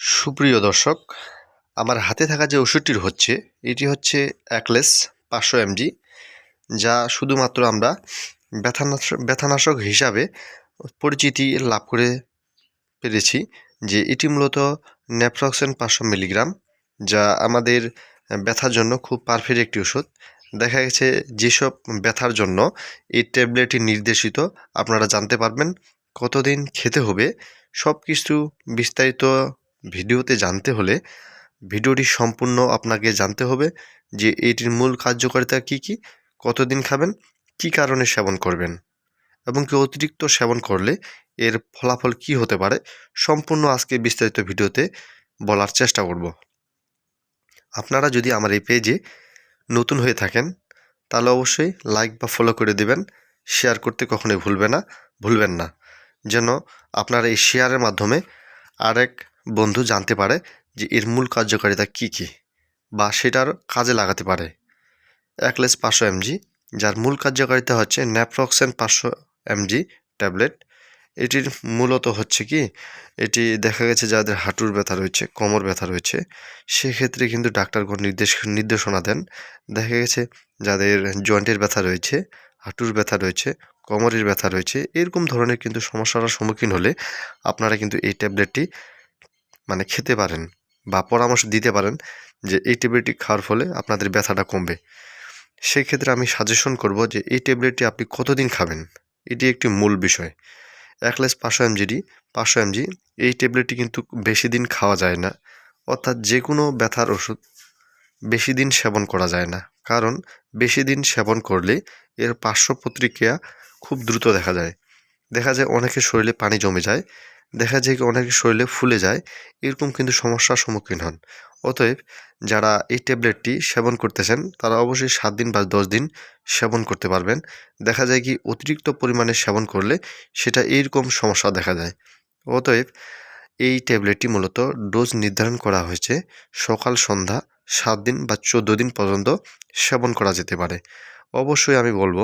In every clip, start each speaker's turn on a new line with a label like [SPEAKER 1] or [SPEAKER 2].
[SPEAKER 1] সুপ্রিয় দর্শক, আমার হাতে থাকা যে ওষুধটির হচ্ছে, এটি হচ্ছে অ্যাকলেস পাঁচশো এমজি যা শুধুমাত্র আমরা ব্যথানাশক ব্যথানাশক হিসাবে পরিচিতি লাভ করে পেরেছি যে এটি মূলত ন্যাপ্রক্সেন পাঁচশো মিলিগ্রাম, যা আমাদের ব্যথার জন্য খুব পারফেক্ট একটি ওষুধ। দেখা গেছে যেসব ব্যথার জন্য এই ট্যাবলেটটি নির্দেশিত, আপনারা জানতে পারবেন কতদিন খেতে হবে সব কিছু বিস্তারিত ভিডিওতে জানতে হলে ভিডিওটি সম্পূর্ণ আপনাকে জানতে হবে যে এটির মূল কার্যকারিতা কী কী, কতদিন খাবেন, কী কারণে সেবন করবেন এবং কি অতিরিক্ত সেবন করলে এর ফলাফল কি হতে পারে সম্পূর্ণ আজকে বিস্তারিত ভিডিওতে বলার চেষ্টা করব। আপনারা যদি আমার এই পেজে নতুন হয়ে থাকেন, তাহলে অবশ্যই লাইক বা ফলো করে দেবেন, শেয়ার করতে কখনোই ভুলবে না, ভুলবেন না। যেন আপনার এই শেয়ারের মাধ্যমে আরেক বন্ধু জানতে পারে যে এর মূল কার্যকারিতা কী কী, বা সেটার কাজে লাগাতে পারে। একলেস পাঁচশো এমজি, যার মূল কার্যকারিতা হচ্ছে ন্যাপ্রক্সেন পাঁচশো এমজি ট্যাবলেট। এটির মূলত হচ্ছে কি, এটি দেখা গেছে যাদের হাঁটুর ব্যথা রয়েছে, কোমর ব্যথা রয়েছে, সেক্ষেত্রে কিন্তু ডাক্তারগণ নির্দেশ, নির্দেশনা দেন। দেখা গেছে যাদের জয়েন্টের ব্যথা রয়েছে, হাঁটুর ব্যথা রয়েছে, কোমরের ব্যথা রয়েছে, এরকম ধরনের কিন্তু সমস্যার সম্মুখীন হলে আপনারা কিন্তু এই ট্যাবলেটটি মানে খেতে পারেন বা পরামর্শ দিতে পারেন যে এই ট্যাবলেটটি খাওয়ার ফলে আপনাদের ব্যথাটা কমবে। সেই ক্ষেত্রে আমি সাজেশন করব যে এই ট্যাবলেটটি আপনি কতদিন খাবেন? এটি একটি মূল বিষয়। একলেস পাঁচশো এমজিডি পাঁচশো এমজি এই ট্যাবলেটটি কিন্তু বেশি দিন খাওয়া যায় না। অর্থাৎ যে কোনো ব্যথার ওষুধ বেশি দিন সেবন করা যায় না। কারণ বেশি দিন সেবন করলে এর পার্শ্ব প্রতিক্রিয়া খুব দ্রুত দেখা যায়। দেখা যায় অনেকের শরীরে পানি জমে যায়। দেখা যায় কি অনেকের শরীরে ফুলে যায়, এরকম কিন্তু সমস্যার সম্মুখীন হন। অতএব যারা এই ট্যাবলেটটি সেবন করতেছেন, তারা অবশ্যই সাত দিন বা দশ দিন সেবন করতে পারবেন। দেখা যায় কি অতিরিক্ত পরিমাণে সেবন করলে সেটা এইরকম সমস্যা দেখা যায় অতএব এই ট্যাবলেটটি মূলত ডোজ নির্ধারণ করা হয়েছে সকাল, সন্ধ্যা সাত দিন বা চোদ্দ দিন পর্যন্ত সেবন করা যেতে পারে। অবশ্যই আমি বলব,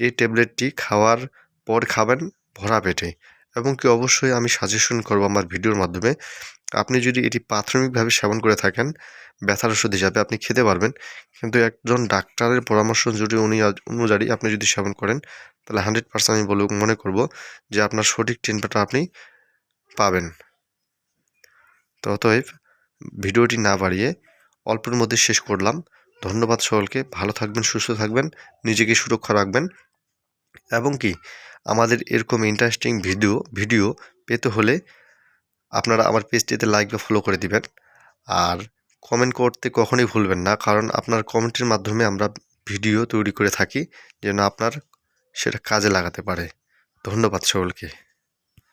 [SPEAKER 1] এই ট্যাবলেটটি খাওয়ার পর খাবেন ভরা পেটে। এবং কি অবশ্যই আমি সাজেশন করব আমার ভিডিওর মাধ্যমে। আপনি যদি এটি প্রাথমিকভাবে সেবন করে থাকেন, ব্যথার ওষুধ হিসাবে আপনি খেতে পারবেন। কিন্তু একজন ডাক্তারের পরামর্শ যদি উনি অনুযায়ী আপনি যদি সেবন করেন, তাহলে হান্ড্রেড পার্সেন্ট আমি বলব, মনে করব যে আপনার সঠিক ট্রিটমেন্টটা আপনি পাবেন। তো অতএব ভিডিওটি না বাড়িয়ে অল্পের মধ্যে শেষ করলাম। ধন্যবাদ সকলকে। ভালো থাকবেন, সুস্থ থাকবেন, নিজেকে সুরক্ষা রাখবেন। এবং কি আমাদের এরকম ইন্টারেস্টিং ভিডিও ভিডিও পেতে হলে আপনারা আমার পেজটিতে লাইক বা ফলো করে দিবেন। আর কমেন্ট করতে কখনোই ভুলবেন না, কারণ আপনার কমেন্টের মাধ্যমে আমরা ভিডিও তৈরি করে থাকি, যেন আপনার সেটা কাজে লাগাতে পারে। ধন্যবাদ সকলকে।